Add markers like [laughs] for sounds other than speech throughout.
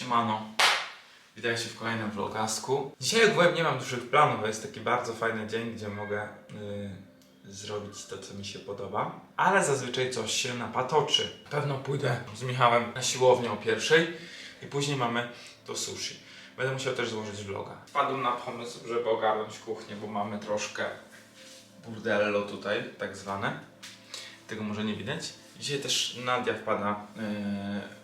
Siemano. Witajcie w kolejnym vlogasku. Dzisiaj ogółem nie mam dużych planów, bo jest taki bardzo fajny dzień, gdzie mogę y, zrobić to, co mi się podoba. Ale zazwyczaj coś się napatoczy. Na pewno pójdę z Michałem na siłownię o pierwszej i później mamy to sushi. Będę musiał też złożyć vloga. Wpadłem na pomysł, żeby ogarnąć kuchnię, bo mamy troszkę burdello tutaj, tak zwane. Tego może nie widać. Dzisiaj też Nadia wpada yy,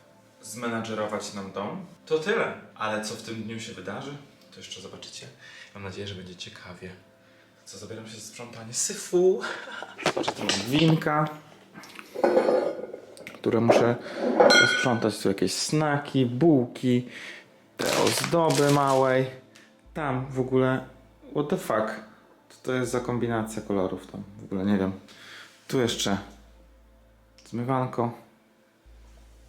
zmenadżerować nam dom. To tyle. Ale co w tym dniu się wydarzy, to jeszcze zobaczycie. Mam nadzieję, że będzie ciekawie. Co zabieram się za sprzątanie syfu. Zobaczę, tu mam winka, które muszę posprzątać. Tu jakieś snaki, bułki, te ozdoby małej. Tam w ogóle, what the fuck? Co to jest za kombinacja kolorów tam? W ogóle nie wiem. Tu jeszcze zmywanko.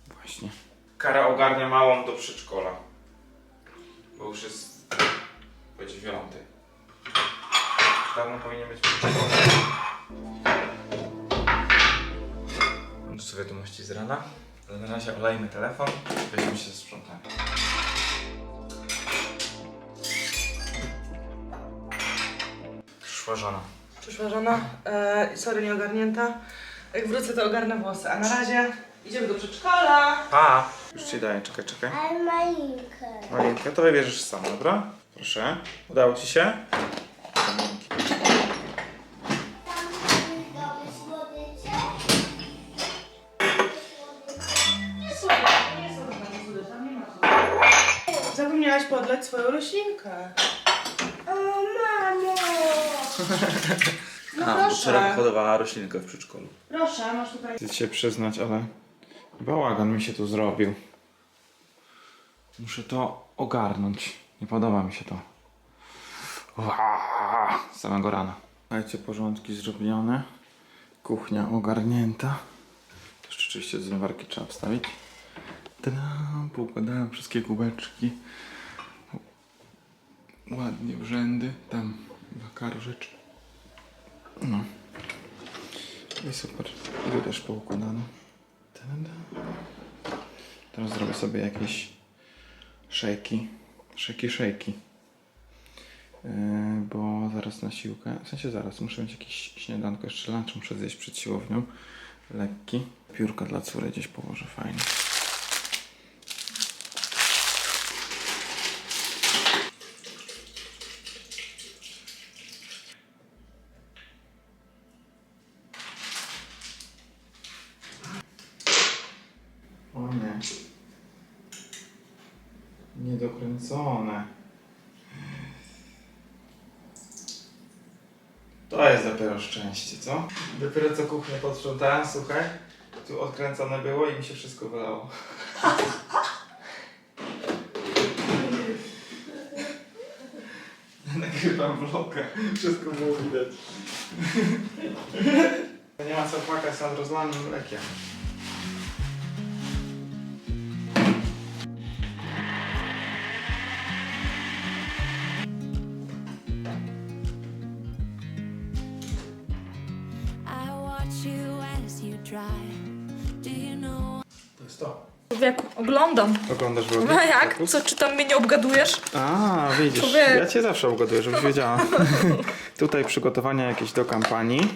Właśnie. Kara ogarnia małą do przedszkola. Bo już jest po dziewiątej. Dawno powinien być. Tu są wiadomości z rana. Ale na razie olejmy telefon. Weźmiemy się ze sprzątania. Przyszła żona. Przyszła żona, e, sorry, nie ogarnięta. Jak wrócę, to ogarnę włosy. A na razie idziemy do przedszkola. Pa! Już ci daję, czekaj, czekaj. Ale malinkę. Malinkę, to wybierzesz sam, dobra? Proszę. Udało ci się? Malinki. Zapomniałaś podleć swoją roślinkę. O, mamo! No A, bo proszę, wczoraj hodowała roślinkę w przedszkolu. proszę, masz tutaj... Chcę się przyznać, ale bałagan mi się tu zrobił. Muszę to ogarnąć. Nie podoba mi się to. Z samego rana. Słuchajcie, porządki zrobione. Kuchnia ogarnięta. To jeszcze oczywiście zmywarki trzeba wstawić. Tada, poukładałem wszystkie kubeczki. Ładnie w rzędy. Tam wakaru rzeczy. No. I super. Tu też poukładane. Teraz zrobię sobie jakieś szejki. Szejki, szejki. Yy, bo zaraz na siłkę, w sensie zaraz, muszę mieć jakieś śniadanko, jeszcze lunch muszę zjeść przed siłownią. Lekki. Piórka dla córy gdzieś położę, fajnie. O nie. Niedokręcone. To jest dopiero szczęście, co? Dopiero co kuchnię posprzątałem, słuchaj. Tu odkręcone było i mi się wszystko wylało. [laughs] Nagrywam vloga. Wszystko było widać. Nie ma co płakać nad rozlanym mlekiem. Człowieku, oglądam. Oglądasz vlogi? No jak? Co, czy tam mnie nie obgadujesz? A, widzisz, Człowiek. ja cię zawsze ugoduję, żebyś wiedziała. [laughs] tutaj przygotowania jakieś do kampanii,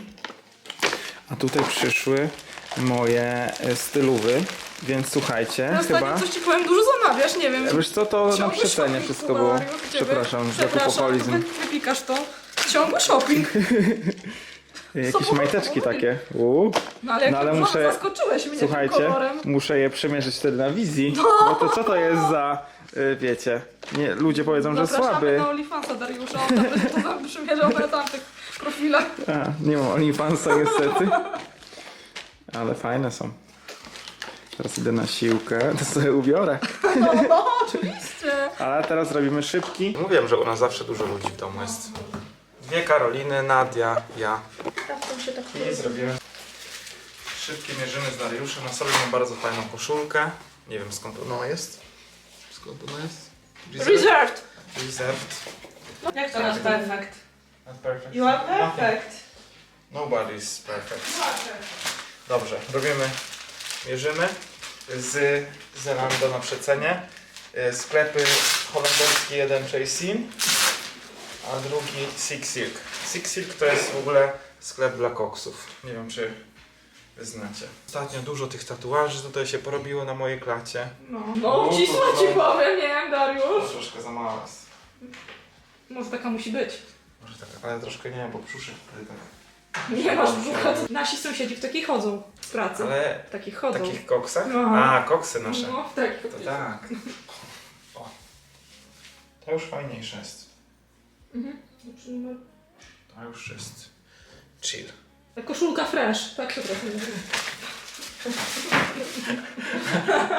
a tutaj przyszły moje e, stylowy, więc słuchajcie, No chyba... ostatnio coś ci powiem, dużo zamawiasz, nie wiem. Wiesz co, to na Ciągły przecenie shopping, wszystko było. ciebie. Przepraszam za Przepraszam, kupoholizm. wy- wypikasz to. Ciągły shopping. [laughs] Jakieś majteczki takie. Uuu. No ale jak No, ale muszę- zaskoczyłeś mnie Słuchajcie, tym kolorem. muszę je przemierzyć wtedy na wizji, No. bo to co to jest za, y, wiecie, nie, ludzie powiedzą, że Zapraszamy słaby. na OnlyFansa Dariusza, on tam będzie to tam przymierzał [laughs] na tamtych profilach. A, nie mam OnlyFansa niestety. Ale fajne są. Teraz idę na siłkę, [laughs] to sobie ubiorę. No, no, oczywiście. [laughs] Ale teraz robimy szybki. Mówiłem, że u nas zawsze dużo ludzi w domu jest. Dwie Karoliny, Nadia, ja. Się tak I zrobimy szybkie mierzyny z Dariuszem. Na sobie mam bardzo fajną koszulkę. Nie wiem skąd ona jest. Skąd ona jest? Reserved. Reserved. Jak to not perfect? Not perfect. You are perfect. Nobody's perfect. Dobrze, robimy, mierzymy z Zalando na przecenie. e, sklepy holenderskie, jeden Chasing, a drugi Six Silk. Six Silk to jest w ogóle sklep dla koksów. Nie wiem, czy wy znacie. Ostatnio dużo tych tatuaży tutaj się porobiło na mojej klacie. No, no, cisła ci powiem, nie wiem, Dariusz. Troszkę za mała jest. Może taka musi być. Może tak, ale troszkę nie, bo brzuszek wtedy tak. Nie masz brzucha. Nasi sąsiedzi w takich chodzą z pracy. Ale W takich w chodzą. takich koksach? No. A, koksy nasze. No, w takich. To tak. O. To już fajniejsze jest. Mhm. No, To już jest chill. Koszulka fresh, tak to trochę.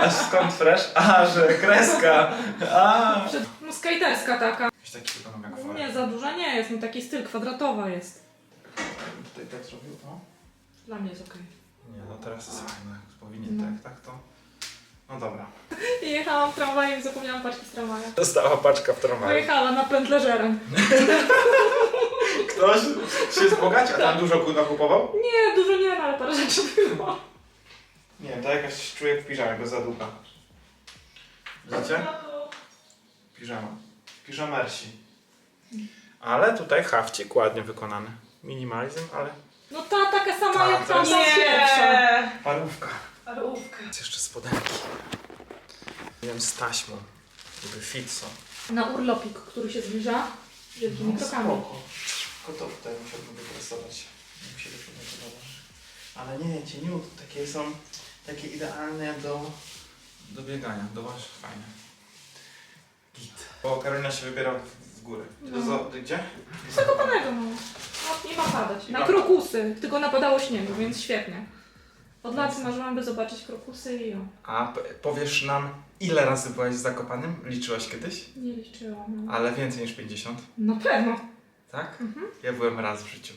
A skąd fresh? A, że kreska. A. No skaterska taka. Jakiś taki wygląda jak. Nie, za duża nie jest, no taki styl kwadratowa jest. Tutaj tak zrobił to? Dla mnie jest okej. Nie, no teraz jest fajne. Powinien No. tak, tak to. No dobra. [laughs] Jechałam tramwajem i zapomniałam paczki z tramwaja. Dostała paczka w tramwaju. Pojechała na pętlerzerem. [laughs] Ktoś się wzbogacił, a tam dużo nakupował? Nie, dużo nie, no, ale parę rzeczy było. Nie wiem, to jakaś człowiek w piżamie, go zadupa. Widzicie? Piżama. Piżamersi. Ale tutaj hawcik ładnie wykonany. Minimalizm, ale No ta taka sama Ta, jak to ta jest- ta pierwsza. parówka. Parówka. Jest jeszcze spodenki. Nie wiem, z taśmą. Jakby fit są. Na urlopik, który się zbliża wielkimi krokami. No, spoko. To tutaj musiałbym wyprasować. Mi się podoba. Ale nie, cieniutkie. Takie są, takie idealne do, do biegania. Do was fajne. Git. Bo Karolina się wybiera w, w górę. No. zo- gdzie? Zakopanego no. no. Nie ma padać. Nie Na ma- krokusy, tylko napadało śniegu, więc świetnie. Od lat marzyłam, by zobaczyć krokusy i o. A p- powiesz nam, ile razy byłaś w Zakopanym? Liczyłaś kiedyś? Nie liczyłam. No. Ale więcej niż 50, Na pewno. Tak? Mhm. Ja byłem raz w życiu.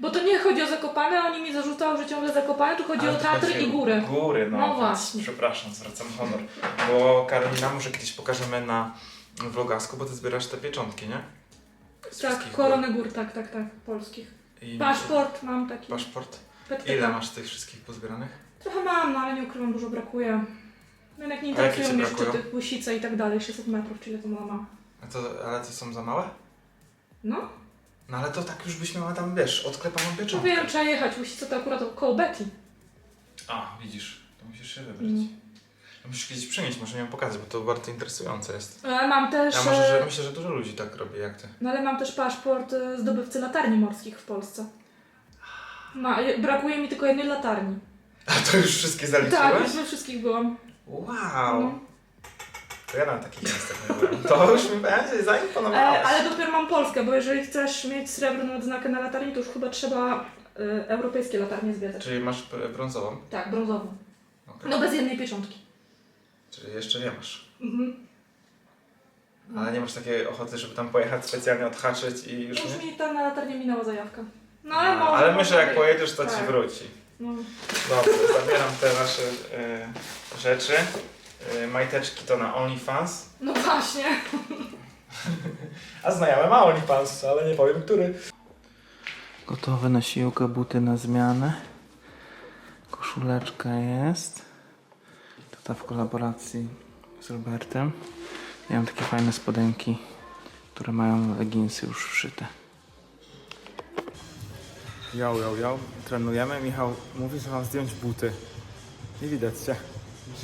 Bo to nie chodzi o Zakopane, oni mi zarzucają, że ciągle Zakopane, tu chodzi Ale o Tatry chodzi i góry. Góry, no. No właśnie. Przepraszam, zwracam honor. Bo Karolina, może kiedyś pokażemy na vlogasku, bo ty zbierasz te pieczątki, nie? Z Tak, wszystkich korony gór, tak, tak, tak, polskich. gór. I Paszport mam taki. Paszport? PTK. Ile masz tych wszystkich pozbieranych? Trochę mam, no ale nie ukrywam, dużo brakuje. No Jednak nie interesują mnie szczyty, łysice i tak dalej, 600 metrów, czyli to mama. A to, ale to są za małe? No, No ale to tak już byś miała tam, wiesz, odklepaną no pieczonkę. wiem, trzeba jechać, łysice to akurat koło Betty. A, widzisz, to musisz się wybrać. Mm. To musisz kiedyś przynieść, może ją pokazać, bo to bardzo interesujące jest. Ale mam też... Ja może, że e, myślę, że dużo ludzi tak robi jak ty. No ale mam też paszport e, zdobywcy latarni morskich w Polsce. Ma, e, brakuje mi tylko jednej latarni. A to już wszystkie Tak, zaliczyłeś? już we wszystkich byłam. Wow! No. To ja na takich miejscach nie byłem. To już mi będzie E, zaimponowało. ale dopiero mam Polskę, bo jeżeli chcesz mieć srebrną odznakę na latarni, to już chyba trzeba e, europejskie latarnie zwiedzać. Czyli masz b- brązową? Tak, brązową. Okej. No bez jednej pieczątki. Czyli jeszcze nie masz. Mhm. Ale nie masz takiej ochoty, żeby tam pojechać specjalnie odhaczyć i już Już nie? mi tam na latarnię minęła zajawka. No ale A, może... ale myślę, jak pojedziesz, to ci Tak. wróci. No. Dobrze, zabieram te nasze y, rzeczy. Y, majteczki to na OnlyFans. no właśnie. A znajomy ma OnlyFans, ale nie powiem który. Gotowe na siłkę, buty na zmianę. Koszuleczka jest. Tutaj w kolaboracji z Robertem. Ja mam takie fajne spodenki, które mają leginsy już wszyte. Yo, yo, yo. Trenujemy. Michał mówi, że mam zdjąć buty. Nie widać cię.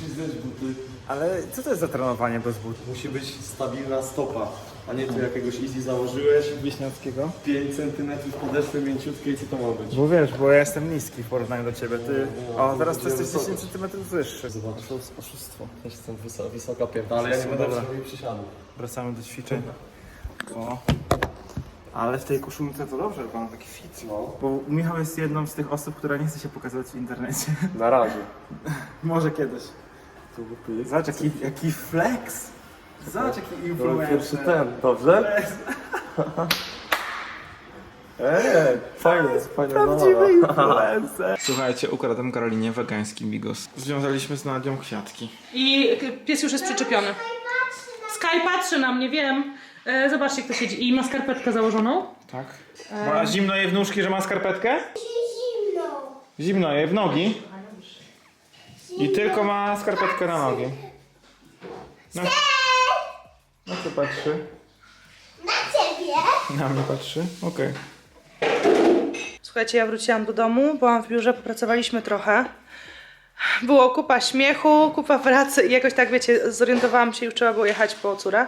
Musisz zdjąć buty. Ale co to jest za trenowanie bez butów? Musi być stabilna stopa, a nie tu jakiegoś easy założyłeś, Wieśniackiego? 5 cm podeszwy mięciutkie i co to ma być? Bo wiesz, bo ja jestem niski w porównaniu do ciebie. Ty... No, O, to teraz ty jesteś 10 wysokość. cm wyższy. Zobacz, oszustwo. Też jestem wysoka, wysoka ale ja nie będę Dobra. robił. Wracamy do ćwiczeń. O. Ale w tej koszulce to dobrze wygląda, taki fit. No, Bo Michał jest jedną z tych osób, która nie chce się pokazywać w internecie. na razie. [laughs] Może kiedyś. Zobacz jaki, jaki flex. Zobacz jaki To pierwszy influencer. ten, dobrze? Eee, [laughs] fajnie, fajnie. Prawdziwy influencer. [laughs] Słuchajcie, ukradłem Karolinie wegański bigos. Związaliśmy z Nadią kwiatki. I pies już jest przyczepiony. Sky patrzy na mnie, wiem. E, zobaczcie, kto siedzi. I ma skarpetkę założoną. Tak. A zimno jej w nóżki, że ma skarpetkę? Zimno. Zimno jej w nogi. I tylko ma skarpetkę na nogi. No. Na co patrzy? Na ciebie. Na mnie patrzy? Okej. Słuchajcie, ja wróciłam do domu, byłam w biurze, popracowaliśmy trochę. Było kupa śmiechu, kupa pracy i jakoś tak, wiecie, zorientowałam się, już trzeba było jechać po córę.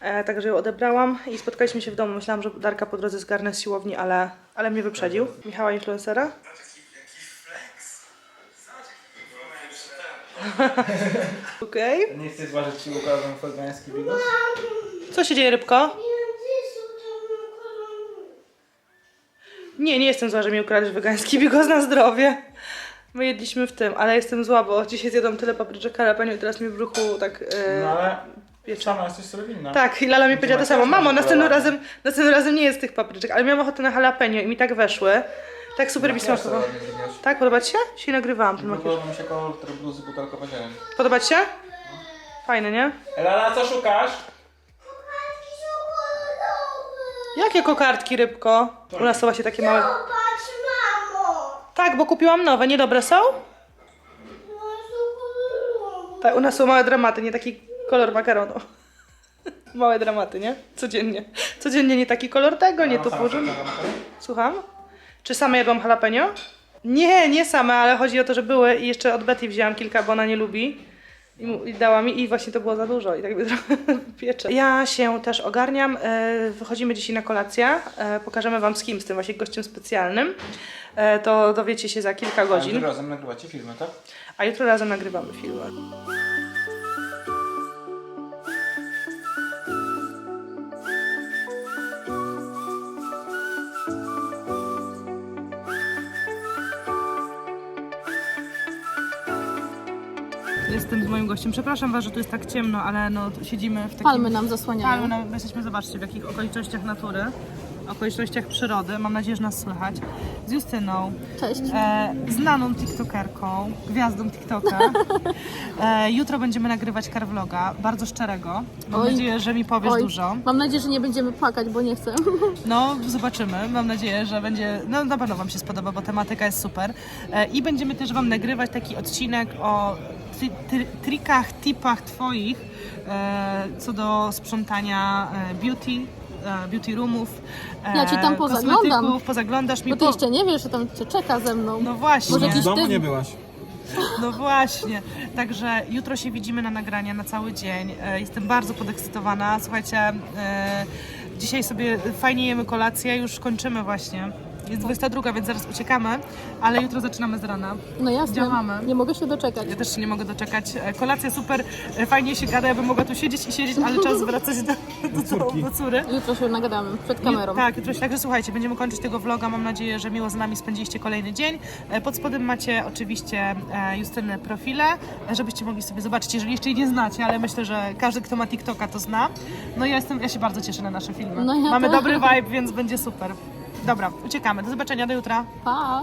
E, także ją odebrałam i spotkaliśmy się w domu. Myślałam, że Darka po drodze zgarnę z siłowni, ale, ale mnie wyprzedził. Michała influencera. [laughs] Okej. Nie chcesz zważyć ci układem wegański bigos? Co się dzieje, rybko? Nie, nie jestem zła, że mi ukradłeś wegański bigos na zdrowie. My jedliśmy w tym, ale jestem zła, bo dzisiaj zjadłam tyle papryczek jalapeno i teraz mi w brzuchu tak... Yy, No ale piecze. sama jesteś sobie winna. Tak, i Lala mi powiedziała to samo. Mamo, następnym razem, następnym razem nie jest tych papryczek, ale miałam ochotę na jalapeno i mi tak weszły. Tak super mi smakowało. Tak, podoba ci się? Dzisiaj nagrywałam ten makijaż. Podoba mi się kolor tej bluzy butelkowa zieleń. Podoba ci się? Fajny, nie? Lala, co szukasz? Jakie kokardki, rybko? U nas są właśnie takie małe. Popatrz, mamo. Tak, bo kupiłam nowe. Niedobre są? No. Tak, u nas są małe dramaty, nie taki kolor makaronu. [laughs] Małe dramaty, nie? Codziennie. Codziennie nie taki kolor tego, nie tu później. Słucham? Czy same jadłam jalapeno? Nie, nie same, ale chodzi o to, że były i jeszcze od Betty wzięłam kilka, bo ona nie lubi. I, mu, I dała mi i właśnie to było za dużo i tak mnie [laughs] trochę piecze. Ja się też ogarniam. e, Wychodzimy dzisiaj na kolację. e, Pokażemy Wam z kim, z tym właśnie gościem specjalnym. E, To dowiecie się za kilka godzin. razem nagrywacie filmy, tak? A jutro razem nagrywamy filmy. Jestem z moim gościem. Przepraszam Was, że tu jest tak ciemno, ale no siedzimy w takim... Palmy nam zasłaniają. Palmy nam, jesteśmy, zobaczcie, w jakich okolicznościach natury, okolicznościach przyrody. Mam nadzieję, że nas słychać. Z Justyną, Cześć. e, znaną tiktokerką, gwiazdą TikToka. [laughs] E, jutro będziemy nagrywać carvloga, bardzo szczerego. Mam Oj. nadzieję, że mi powiesz Oj, dużo. Mam nadzieję, że nie będziemy płakać, bo nie chcę. [laughs] No, zobaczymy. Mam nadzieję, że będzie. No, na pewno Wam się spodoba, bo tematyka jest super. E, I będziemy też Wam nagrywać taki odcinek o tri, tri, trikach, tipach Twoich e, co do sprzątania e, beauty. e, Beauty roomów. e, Ja ci tam pozaglądam. Pozaglądasz mi Bo ty po- jeszcze nie wiesz, że tam cię czeka ze mną. No właśnie. Może jakiś W domu ty... nie byłaś. No właśnie, także jutro się widzimy na nagrania na cały dzień. Jestem bardzo podekscytowana. Słuchajcie, dzisiaj sobie fajnie jemy kolację, już kończymy właśnie. Jest 22, więc zaraz uciekamy, ale jutro zaczynamy z rana. No jasne. Działamy. Nie mogę się doczekać. Ja też się nie mogę doczekać. E, Kolacja super, e, fajnie się gada, ja bym mogła tu siedzieć i siedzieć, ale czas wracać do, do, do, do córy. Jutro się nagadamy przed kamerą. Tak, jutro się, także słuchajcie, będziemy kończyć tego vloga. Mam nadzieję, że miło z nami spędziliście kolejny dzień. E, Pod spodem macie oczywiście Justyny profile, żebyście mogli sobie zobaczyć, jeżeli jeszcze jej nie znacie, ale myślę, że każdy, kto ma TikToka, to zna. No ja jestem, ja się bardzo cieszę na nasze filmy. No ja Mamy też. dobry vibe, więc będzie super. Dobra, uciekamy. Do zobaczenia, do jutra. Pa!